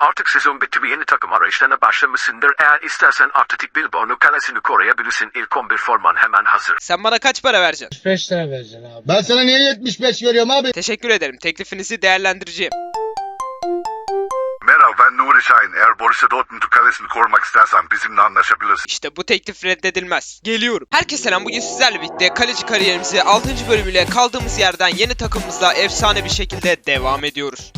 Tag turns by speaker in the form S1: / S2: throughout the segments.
S1: artık sezon bitti bir yeni takım arayışlarına başlamışsındır. Eğer istersen Atletik Bilbao'nun kalesini koruyabilirsin. İlk 11 forman hemen hazır.
S2: Sen bana kaç para vereceksin?
S3: 5 lira vereceksin abi.
S4: Ben sana niye 75 veriyorum abi?
S2: Teşekkür ederim. Teklifinizi değerlendireceğim.
S5: Merhaba ben Nuri Şahin. Eğer Borussia Dortmund'un kalesini korumak istersen bizimle anlaşabilirsin.
S2: İşte bu teklif reddedilmez. Geliyorum. Herkese selam. Bugün sizlerle birlikte kaleci kariyerimizi 6. bölümüyle kaldığımız yerden yeni takımımızla efsane bir şekilde devam ediyoruz.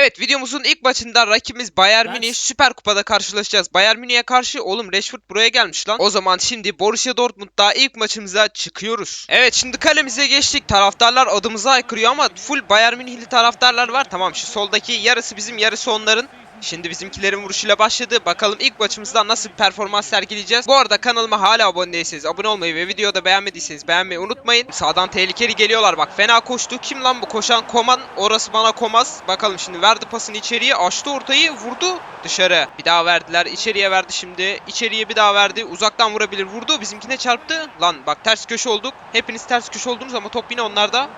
S2: Evet videomuzun ilk maçında rakibimiz Bayern Münih Süper Kupa'da karşılaşacağız. Bayern Münih'e karşı oğlum Rashford buraya gelmiş lan. O zaman şimdi Borussia Dortmund'da ilk maçımıza çıkıyoruz. Evet şimdi kalemize geçtik. Taraftarlar adımıza aykırıyor ama full Bayern Münihli taraftarlar var. Tamam şu soldaki yarısı bizim yarısı onların. Şimdi bizimkilerin vuruşuyla başladı. Bakalım ilk maçımızda nasıl bir performans sergileyeceğiz. Bu arada kanalıma hala abone değilseniz abone olmayı ve videoda beğenmediyseniz beğenmeyi unutmayın. Sağdan tehlikeli geliyorlar bak fena koştu. Kim lan bu koşan? Koman orası bana komaz. Bakalım şimdi verdi pasını içeriye açtı ortayı vurdu dışarı. Bir daha verdiler içeriye verdi şimdi. İçeriye bir daha verdi. Uzaktan vurabilir vurdu. Bizimkine çarptı. Lan bak ters köşe olduk. Hepiniz ters köşe oldunuz ama top yine onlarda.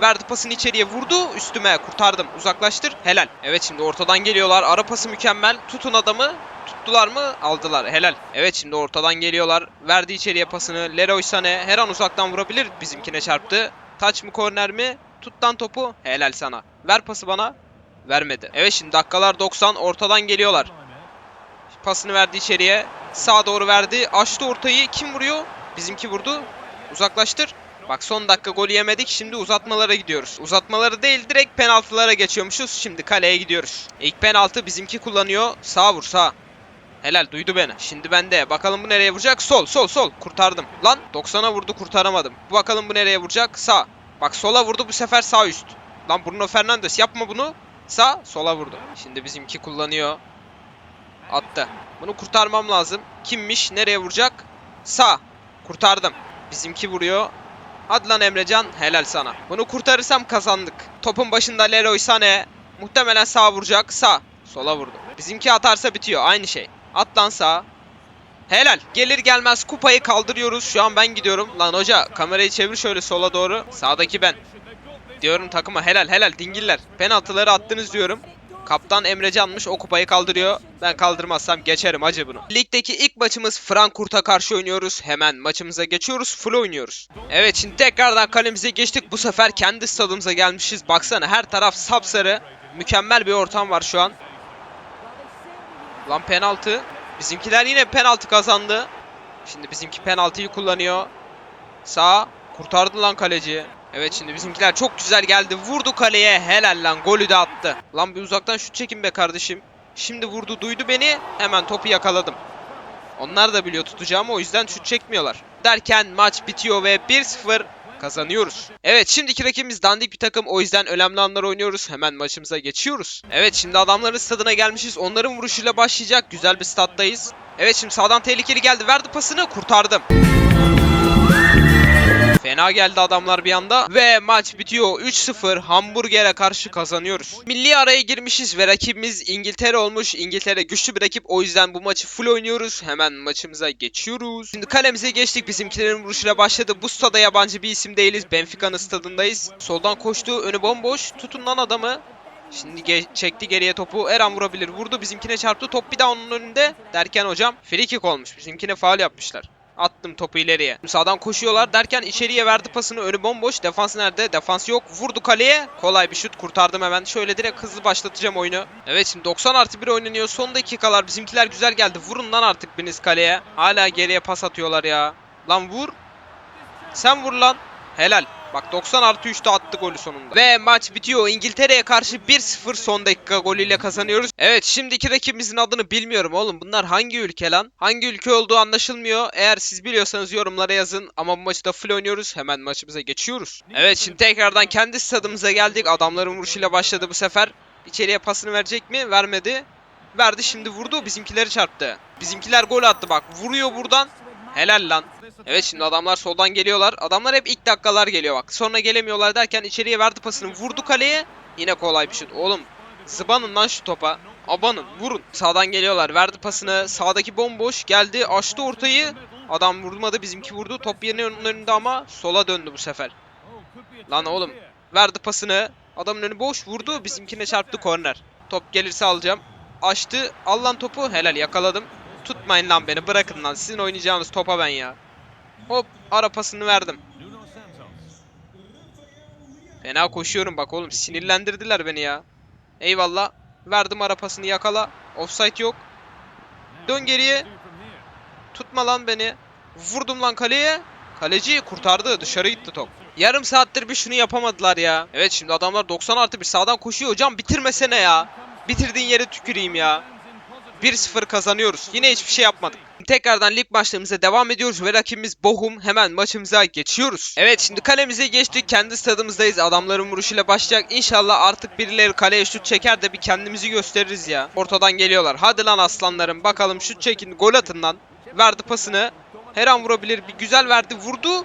S2: Verdi pasını içeriye vurdu. Üstüme kurtardım. Uzaklaştır. Helal. Evet şimdi ortadan geliyorlar. Ara pası mükemmel. Tutun adamı. Tuttular mı? Aldılar. Helal. Evet şimdi ortadan geliyorlar. Verdi içeriye pasını. Leroy Sané her an uzaktan vurabilir. Bizimkine çarptı. Taç mı korner mi? Tut lan topu. Helal sana. Ver pası bana. Vermedi. Evet şimdi dakikalar 90. Ortadan geliyorlar. Pasını verdi içeriye. Sağa doğru verdi. Açtı ortayı. Kim vuruyor? Bizimki vurdu. Uzaklaştır. Bak son dakika golü yemedik. Şimdi uzatmalara gidiyoruz. Uzatmaları değil direkt penaltılara geçiyormuşuz. Şimdi kaleye gidiyoruz. İlk penaltı bizimki kullanıyor. Sağ vur sağ. Helal duydu beni. Şimdi bende. Bakalım bu nereye vuracak? Sol sol sol. Kurtardım. Lan 90'a vurdu kurtaramadım. Bakalım bu nereye vuracak? Sağ. Bak sola vurdu bu sefer sağ üst. Lan Bruno Fernandes yapma bunu. Sağ sola vurdu. Şimdi bizimki kullanıyor. Attı. Bunu kurtarmam lazım. Kimmiş? Nereye vuracak? Sağ. Kurtardım. Bizimki vuruyor. Hadi lan Emrecan helal sana. Bunu kurtarırsam kazandık. Topun başında Leroy Sané. Muhtemelen sağ vuracak. Sağ. Sola vurdu. Bizimki atarsa bitiyor. Aynı şey. At lan sağa. Helal. Gelir gelmez kupayı kaldırıyoruz. Şu an ben gidiyorum. Lan hoca kamerayı çevir şöyle sola doğru. Sağdaki ben. Diyorum takıma helal helal dingiller. Penaltıları attınız diyorum. Kaptan Emrecan'mış o kupayı kaldırıyor. Ben kaldırmazsam geçerim acı bunu. Ligdeki ilk maçımız Frankfurt'a karşı oynuyoruz. Hemen maçımıza geçiyoruz. Full oynuyoruz. Evet şimdi tekrardan kalemize geçtik. Bu sefer kendi stadımıza gelmişiz. Baksana her taraf sapsarı. Mükemmel bir ortam var şu an. Lan penaltı. Bizimkiler yine penaltı kazandı. Şimdi bizimki penaltıyı kullanıyor. Sağ. Kurtardı lan kaleci. Evet şimdi bizimkiler çok güzel geldi. Vurdu kaleye. Helal lan. Golü de attı. Lan bir uzaktan şut çekin be kardeşim. Şimdi vurdu duydu beni. Hemen topu yakaladım. Onlar da biliyor tutacağımı o yüzden şut çekmiyorlar. Derken maç bitiyor ve 1-0 kazanıyoruz. Evet şimdiki rakibimiz dandik bir takım o yüzden önemli anlar oynuyoruz. Hemen maçımıza geçiyoruz. Evet şimdi adamların stadına gelmişiz. Onların vuruşuyla başlayacak. Güzel bir staddayız. Evet şimdi sağdan tehlikeli geldi. Verdi pasını kurtardım. Fena geldi adamlar bir anda ve maç bitiyor 3-0 Hamburger'e karşı kazanıyoruz. Milli araya girmişiz ve rakibimiz İngiltere olmuş. İngiltere güçlü bir rakip o yüzden bu maçı full oynuyoruz. Hemen maçımıza geçiyoruz. Şimdi kalemize geçtik bizimkilerin vuruşuyla başladı. Bu stada yabancı bir isim değiliz. Benfica'nın stadındayız. Soldan koştu önü bomboş. Tutun lan adamı. Şimdi ge- çekti geriye topu. Her an vurabilir. Vurdu bizimkine çarptı. Top bir daha onun önünde. Derken hocam free kick olmuş. Bizimkine faul yapmışlar. Attım topu ileriye. Sağdan koşuyorlar derken içeriye verdi pasını. Önü bomboş. Defans nerede? Defans yok. Vurdu kaleye. Kolay bir şut kurtardım hemen. Şöyle direkt hızlı başlatacağım oyunu. Evet şimdi 90 artı 1 oynanıyor. Son dakikalar bizimkiler güzel geldi. Vurun lan artık biriniz kaleye. Hala geriye pas atıyorlar ya. Lan vur. Sen vur lan. Helal. Bak 90 artı 3'te attı golü sonunda. Ve maç bitiyor. İngiltere'ye karşı 1-0 son dakika golüyle kazanıyoruz. Evet şimdiki rakibimizin adını bilmiyorum oğlum. Bunlar hangi ülke lan? Hangi ülke olduğu anlaşılmıyor. Eğer siz biliyorsanız yorumlara yazın. Ama bu maçı da full oynuyoruz. Hemen maçımıza geçiyoruz. Evet şimdi tekrardan kendi stadımıza geldik. Adamların vuruşuyla başladı bu sefer. İçeriye pasını verecek mi? Vermedi. Verdi şimdi vurdu. Bizimkileri çarptı. Bizimkiler gol attı bak. Vuruyor buradan. Helal lan. Evet şimdi adamlar soldan geliyorlar. Adamlar hep ilk dakikalar geliyor bak. Sonra gelemiyorlar derken içeriye verdi pasını. Vurdu kaleye. Yine kolay bir şut. Oğlum zıbanın lan şu topa. Abanın vurun. Sağdan geliyorlar. Verdi pasını. Sağdaki bomboş. Geldi açtı ortayı. Adam vurmadı. Bizimki vurdu. Top yerine önünde ama sola döndü bu sefer. Lan oğlum. Verdi pasını. Adamın önü boş vurdu. Bizimkine çarptı korner. Top gelirse alacağım. Açtı. Al lan topu. Helal yakaladım. Tutmayın lan beni. Bırakın lan. Sizin oynayacağınız topa ben ya. Hop ara pasını verdim. Fena koşuyorum bak oğlum. Sinirlendirdiler beni ya. Eyvallah. Verdim ara pasını yakala. Offside yok. Dön geriye. Tutma lan beni. Vurdum lan kaleye. Kaleci kurtardı. Dışarı gitti top. Yarım saattir bir şunu yapamadılar ya. Evet şimdi adamlar 90 artı bir sağdan koşuyor. Hocam bitirmesene ya. Bitirdiğin yere tüküreyim ya. 1-0 kazanıyoruz. Yine hiçbir şey yapmadık. Tekrardan lig maçlarımıza devam ediyoruz ve rakibimiz Bochum. Hemen maçımıza geçiyoruz. Evet şimdi kalemize geçtik. Kendi stadımızdayız. Adamların vuruşuyla başlayacak. İnşallah artık birileri kaleye şut çeker de bir kendimizi gösteririz ya. Ortadan geliyorlar. Hadi lan aslanlarım. Bakalım şut çekin. Gol atın lan. Verdi pasını. Her an vurabilir. Bir güzel verdi. Vurdu.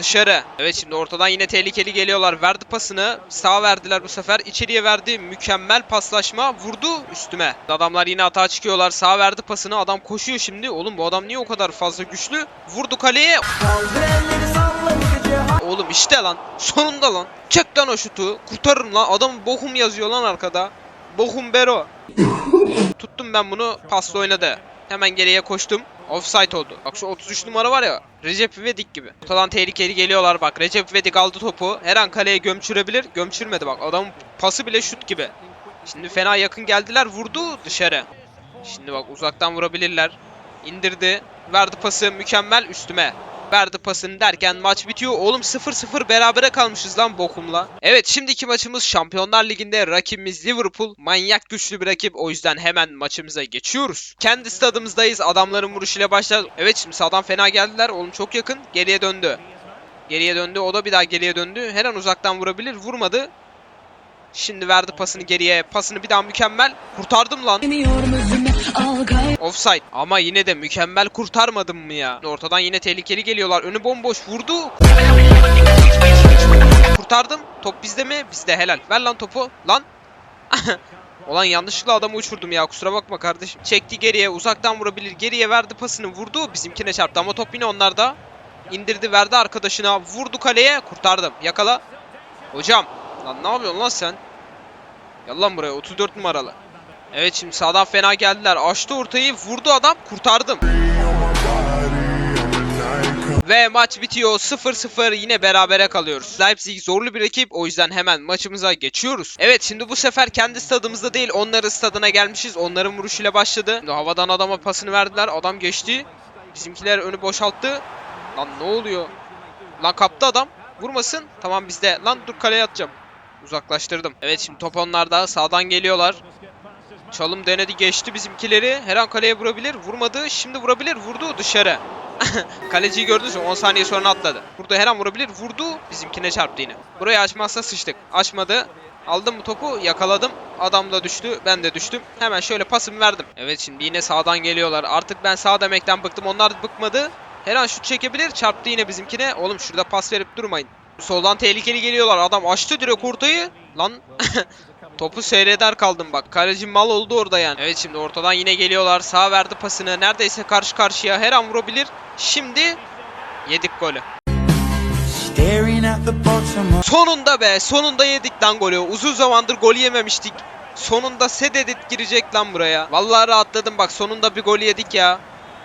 S2: Dışarı. Evet şimdi ortadan yine tehlikeli geliyorlar. Verdi pasını. Sağ verdiler bu sefer. İçeriye verdi. Mükemmel paslaşma. Vurdu üstüme. Adamlar yine hata çıkıyorlar. Sağ verdi pasını. Adam koşuyor şimdi. Oğlum bu adam niye o kadar fazla güçlü? Vurdu kaleye. Oğlum işte lan. Sonunda lan. Çek lan o şutu. Kurtarırım lan. Adam Bochum yazıyor lan arkada. Bochum Bero. Tuttum ben bunu. Pasla oynadı. Hemen geriye koştum. Offside oldu. Bak şu 33 numara var ya. Recep İvedik gibi. Ortadan tehlikeli geliyorlar bak. Recep İvedik aldı topu. Her an kaleye gömçürebilir. Gömçürmedi bak. Adamın pası bile şut gibi. Şimdi fena yakın geldiler. Vurdu dışarı. Şimdi bak uzaktan vurabilirler. İndirdi. Verdi pası mükemmel üstüme. Verdi pasını derken maç bitiyor. Oğlum 0-0 berabere kalmışız lan Bochum'la. Evet şimdiki maçımız Şampiyonlar Ligi'nde rakibimiz Liverpool. Manyak güçlü bir rakip. O yüzden hemen maçımıza geçiyoruz. Kendi stadımızdayız. Adamların vuruşuyla başlar. Evet şimdi sağdan fena geldiler. Oğlum çok yakın. Geriye döndü. Geriye döndü. O da bir daha geriye döndü. Her an uzaktan vurabilir. Vurmadı. Şimdi verdi pasını geriye. Pasını bir daha mükemmel. Kurtardım lan. Offside. Ama yine de mükemmel kurtarmadım mı ya? Ortadan yine tehlikeli geliyorlar. Önü bomboş. Vurdu. Kurtardım. Top bizde mi? Bizde helal. Ver lan topu. Lan. Olan yanlışlıkla adamı uçurdum ya. Kusura bakma kardeşim. Çekti geriye. Uzaktan vurabilir. Geriye verdi pasını. Vurdu. Bizimkine çarptı ama top yine onlarda. İndirdi verdi arkadaşına. Vurdu kaleye. Kurtardım. Yakala. Hocam. Lan ne yapıyorsun lan sen? Gel lan buraya 34 numaralı. Evet şimdi sağdan fena geldiler. Açtı ortayı vurdu adam kurtardım. Ve maç bitiyor 0-0 yine berabere kalıyoruz. Leipzig zorlu bir rakip o yüzden hemen maçımıza geçiyoruz. Evet şimdi bu sefer kendi stadımızda değil onların stadına gelmişiz. Onların vuruşuyla başladı. Şimdi havadan adama pasını verdiler adam geçti. Bizimkiler önü boşalttı. Lan ne oluyor? Lan kaptı adam. Vurmasın. Tamam bizde. Lan dur kaleye atacağım. Uzaklaştırdım. Evet şimdi top onlarda. Sağdan geliyorlar. Çalım denedi geçti bizimkileri. Her an kaleye vurabilir. Vurmadı. Şimdi vurabilir. Vurdu dışarı. Kaleciyi gördünüz mü? 10 saniye sonra atladı. Burada her an vurabilir. Vurdu. Bizimkine çarptı yine. Burayı açmazsa sıçtık. Açmadı. Aldım bu topu. Yakaladım. Adam da düştü. Ben de düştüm. Hemen şöyle pasımı verdim. Evet şimdi yine sağdan geliyorlar. Artık ben sağ demekten bıktım. Onlar bıkmadı. Her an şut çekebilir. Çarptı yine bizimkine. Oğlum şurada pas verip durmayın. Soldan tehlikeli geliyorlar. Adam açtı direkt ortayı. Lan Topu seyreder kaldım bak. Kaleci mal oldu orada yani. Evet şimdi ortadan yine geliyorlar. Sağ verdi pasını. Neredeyse karşı karşıya. Her an vurabilir. Şimdi yedik golü. Sonunda be. Sonunda yedik lan golü. Uzun zamandır gol yememiştik. Sonunda Sededet girecek lan buraya. Vallahi rahatladım bak. Sonunda bir gol yedik ya.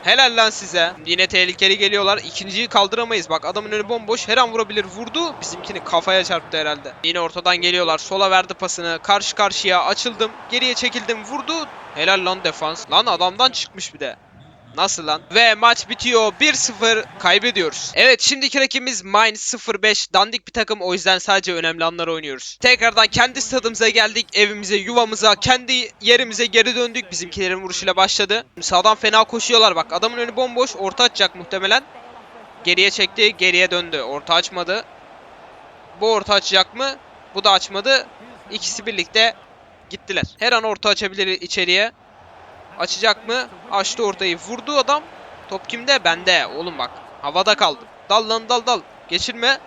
S2: Helal lan size. Yine tehlikeli geliyorlar. İkinciyi kaldıramayız. Bak adamın önü bomboş. Her an vurabilir. Vurdu. Bizimkini kafaya çarptı herhalde. Yine ortadan geliyorlar. Sola verdi pasını. Karşı karşıya açıldım. Geriye çekildim. Vurdu. Helal lan defans. Lan adamdan çıkmış bir de. Nasıl lan? Ve maç bitiyor. 1-0 kaybediyoruz. Evet şimdiki rakibimiz Mainz 05. Dandik bir takım o yüzden sadece önemli anlar oynuyoruz. Tekrardan kendi stadımıza geldik. Evimize, yuvamıza, kendi yerimize geri döndük. Bizimkilerin vuruşuyla başladı. Sağdan fena koşuyorlar bak. Adamın önü bomboş. Orta açacak muhtemelen. Geriye çekti. Geriye döndü. Orta açmadı. Bu orta açacak mı? Bu da açmadı. İkisi birlikte gittiler. Her an orta açabilir içeriye. Açacak mı? Açtı ortayı. Vurdu adam. Top kimde? Bende. Oğlum bak. Havada kaldım. Dal lan dal dal. Geçirme.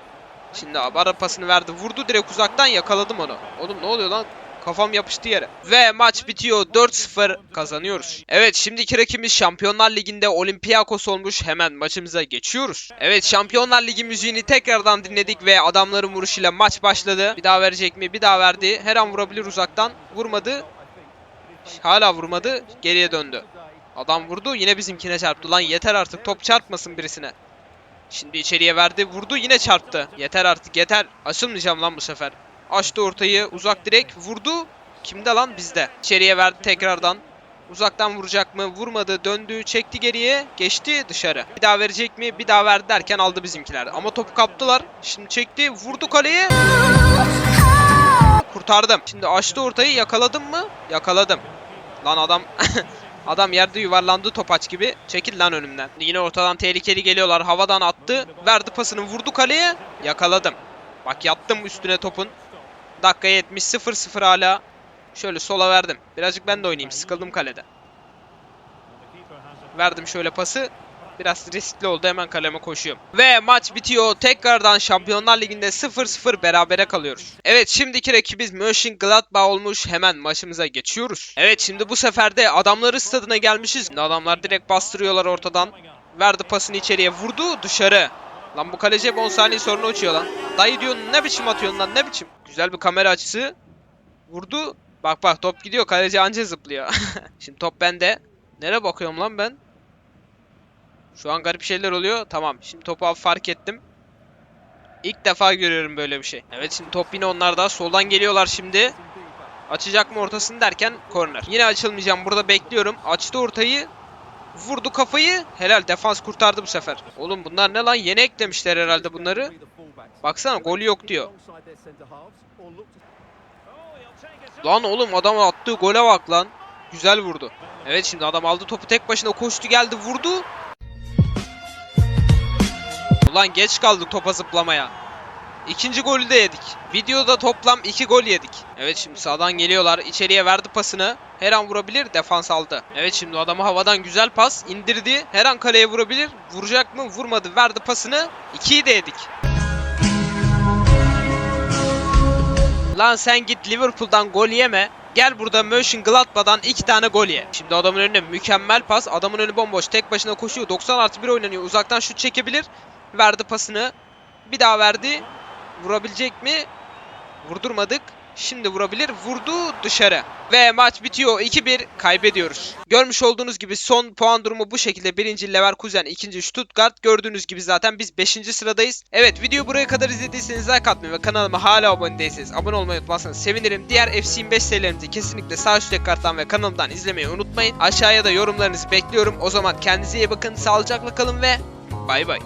S2: Şimdi ara pasını verdi. Vurdu direkt uzaktan yakaladım onu. Oğlum ne oluyor lan? Kafam yapıştı yere. Ve maç bitiyor. 4-0 kazanıyoruz. Evet şimdiki rakibimiz Şampiyonlar Ligi'nde Olympiakos olmuş. Hemen maçımıza geçiyoruz. Evet Şampiyonlar Ligi müziğini tekrardan dinledik ve adamların vuruşuyla maç başladı. Bir daha verecek mi? Bir daha verdi. Her an vurabilir uzaktan. Vurmadı. Hala vurmadı. Geriye döndü. Adam vurdu. Yine bizimkine çarptı. Lan yeter artık. Top çarpmasın birisine. Şimdi içeriye verdi. Vurdu yine çarptı. Yeter artık yeter. Açılmayacağım lan bu sefer. Açtı ortayı. Uzak direk. Vurdu. Kimde lan? Bizde. İçeriye verdi tekrardan. Uzaktan vuracak mı? Vurmadı. Döndü. Çekti geriye. Geçti dışarı. Bir daha verecek mi? Bir daha verdi derken aldı bizimkiler. Ama topu kaptılar. Şimdi çekti. Vurdu kaleye. Kurtardım. Şimdi açtı ortayı. Yakaladım mı? Yakaladım. Lan adam... Adam yerde yuvarlandı topaç gibi. Çekil lan önümden. Yine ortadan tehlikeli geliyorlar. Havadan attı. Verdi pasını vurdu kaleye. Yakaladım. Bak yattım üstüne topun. Dakika 70 0-0 hala. Şöyle sola verdim. Birazcık ben de oynayayım. Sıkıldım kalede. Verdim şöyle pası. Biraz riskli oldu. Hemen kaleme koşuyorum. Ve maç bitiyor. Tekrardan Şampiyonlar Ligi'nde 0-0 berabere kalıyoruz. Evet şimdiki rakibimiz Mönchengladbach olmuş. Hemen maçımıza geçiyoruz. Evet şimdi bu sefer de adamları stadına gelmişiz. Adamlar direkt bastırıyorlar ortadan. Verdi pasını içeriye. Vurdu dışarı. Lan bu kaleci hep 10 saniye sonra uçuyor lan. Dayı diyorsun ne biçim atıyorsun lan ne biçim. Güzel bir kamera açısı. Vurdu. Bak bak top gidiyor kaleci anca zıplıyor. Şimdi top bende. Nereye bakıyorum lan ben? Şu an garip şeyler oluyor. Tamam. Şimdi topu fark ettim. İlk defa görüyorum böyle bir şey. Evet şimdi top yine onlarda. Soldan geliyorlar şimdi. Açacak mı ortasını derken korner. Yine açılmayacağım. Burada bekliyorum. Açtı ortayı. Vurdu kafayı. Helal defans kurtardı bu sefer. Oğlum bunlar ne lan? Yeni eklemişler herhalde bunları. Baksana gol yok diyor. Lan oğlum adam attığı gole bak lan. Güzel vurdu. Evet şimdi adam aldı topu tek başına koştu geldi vurdu. Ulan geç kaldık topa zıplamaya. İkinci golü de yedik. Videoda toplam 2 gol yedik. Evet şimdi sağdan geliyorlar. İçeriye verdi pasını. Her an vurabilir. Defans aldı. Evet şimdi adamı havadan güzel pas indirdi. Her an kaleye vurabilir. Vuracak mı? Vurmadı. Verdi pasını. 2'yi de yedik. Lan sen git Liverpool'dan gol yeme. Gel burada Mönchengladbach'dan iki tane gol ye. Şimdi adamın önüne mükemmel pas. Adamın önü bomboş. Tek başına koşuyor. 90 artı 1 oynanıyor. Uzaktan şut çekebilir. Verdi pasını. Bir daha verdi. Vurabilecek mi? Vurdurmadık. Şimdi vurabilir. Vurdu dışarı. Ve maç bitiyor. 2-1 kaybediyoruz. Görmüş olduğunuz gibi son puan durumu bu şekilde. Birinci Leverkusen, ikinci Stuttgart. Gördüğünüz gibi zaten biz 5. sıradayız. Evet videoyu buraya kadar izlediyseniz like atmayı ve kanalıma hala abone değilseniz abone olmayı unutmazsanız sevinirim. Diğer FC25 serilerimizi kesinlikle sağ üstteki karttan ve kanalımdan izlemeyi unutmayın. Aşağıya da yorumlarınızı bekliyorum. O zaman kendinize iyi bakın. Sağlıcakla kalın ve bay bay.